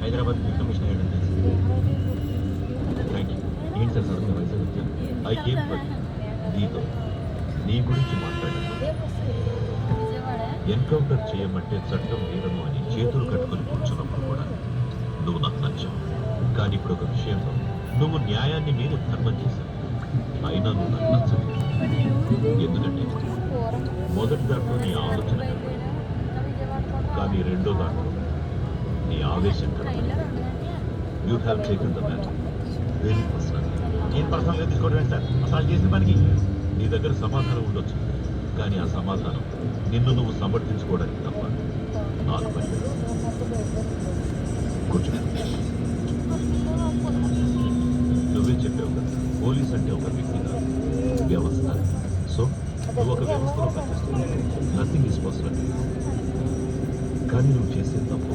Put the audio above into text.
Hyderabad commission అయ్యాడండి thank you ఏంటి sir సడన్గా వైజాగ్ వచ్చారు ఐ కేమ్ ఫర్ నీతో నీ గురించి మాట్లాడాను ఎన్కౌంటర్ చేయమంటే చట్టం నేరము అని చేతులు కట్టుకొని కూర్చున్నప్పుడు కూడా నువ్వు నాకు నచ్చావు. కానీ ఇప్పుడు ఒక విషయంలో నువ్వు న్యాయాన్ని మీరు ధర్మం చేశావు అయినా నువ్వు నాకు నచ్చలేదు. ఎందుకంటే మొదటి దాంట్లో నీ ఆలోచన కానీ రెండో దాంట్లో నీ ఆవేశం కనబడింది you have taken the matter very personal నేను పర్సనల్గా తీసుకోవడం సార్ అసలు చేసిన పనికి నీ దగ్గర సమాధానం ఉండొచ్చు. కానీ ఆ సమాధానం నిన్ను నువ్వు సమర్థించుకోవడానికి తప్ప నాకు పని కూర్చున్నాను పోలీస్ అంటే ఒక వ్యక్తి కాదు. వ్యవస్థ. సో నువ్వు ఒక వ్యవస్థలో పనిచేస్తున్నావు. నథింగ్ ఇస్ పాసిబుల్ కానీ నువ్వు చేసే తప్పు